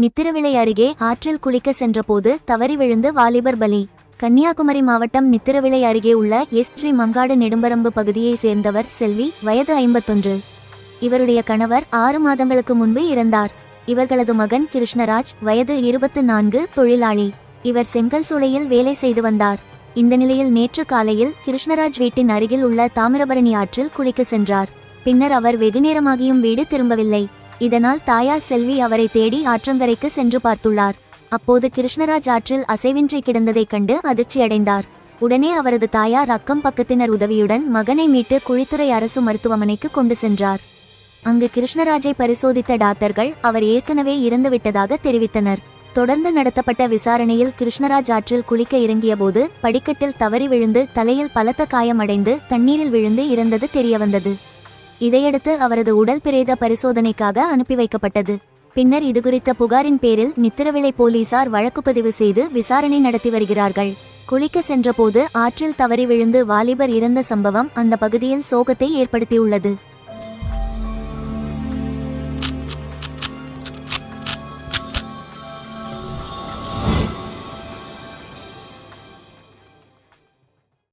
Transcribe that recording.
நித்திரவிளை அருகே ஆற்றில் குளிக்க சென்றபோது தவறி விழுந்து வாலிபர் பலி. கன்னியாகுமரி மாவட்டம் நித்திரவிளை அருகே உள்ள எஸ். ஸ்ரீ மங்காடு நெடும்பரம்பு பகுதியைச் சேர்ந்தவர் செல்வி வயது ஐம்பத்தொன்று. இவருடைய கணவர் ஆறு மாதங்களுக்கு முன்பு இறந்தார். இவர்களது மகன் கிருஷ்ணராஜ் வயது இருபத்து நான்கு தொழிலாளி. இவர் செங்கல் சூளையில் வேலை செய்து வந்தார். இந்த நிலையில் நேற்று காலையில் கிருஷ்ணராஜ் வீட்டின் அருகில் உள்ள தாமிரபரணி ஆற்றில் குளிக்க சென்றார். பின்னர் அவர் வெகுநேரமாகியும் வீடு திரும்பவில்லை. இதனால் தாயார் செல்வி அவரை தேடி ஆற்றங்கரைக்கு சென்று பார்த்துள்ளார். அப்போது கிருஷ்ணராஜ் ஆற்றில் அசைவின்றி கிடந்ததைக் கண்டு அதிர்ச்சியடைந்தார் உடனே அவரது தாயார் அக்கம் பக்கத்தினர் உதவியுடன் மகனை மீட்டு குழித்துறை அரசு மருத்துவமனைக்கு கொண்டு சென்றார். அங்கு கிருஷ்ணராஜை பரிசோதித்த டாக்டர்கள் அவர் ஏற்கனவே இறந்துவிட்டதாக தெரிவித்தனர். தொடர்ந்து நடத்தப்பட்ட விசாரணையில் கிருஷ்ணராஜ் ஆற்றில் குளிக்க இறங்கியபோது படிக்கட்டில் தவறி விழுந்து தலையில் பலத்த காயமடைந்து தண்ணீரில் விழுந்து இறந்தது தெரியவந்தது. இதையடுத்து அவரது உடல் பிரேத பரிசோதனைக்காக அனுப்பி வைக்கப்பட்டது. பின்னர் இதுகுறித்த புகாரின் பேரில் நித்திரவிளை போலீசார் வழக்குப்பதிவு செய்து விசாரணை நடத்தி வருகிறார்கள். குளிக்க சென்றபோது ஆற்றில் தவறி விழுந்து வாலிபர் இறந்த சம்பவம் அந்த பகுதியில் சோகத்தை ஏற்படுத்தியுள்ளது.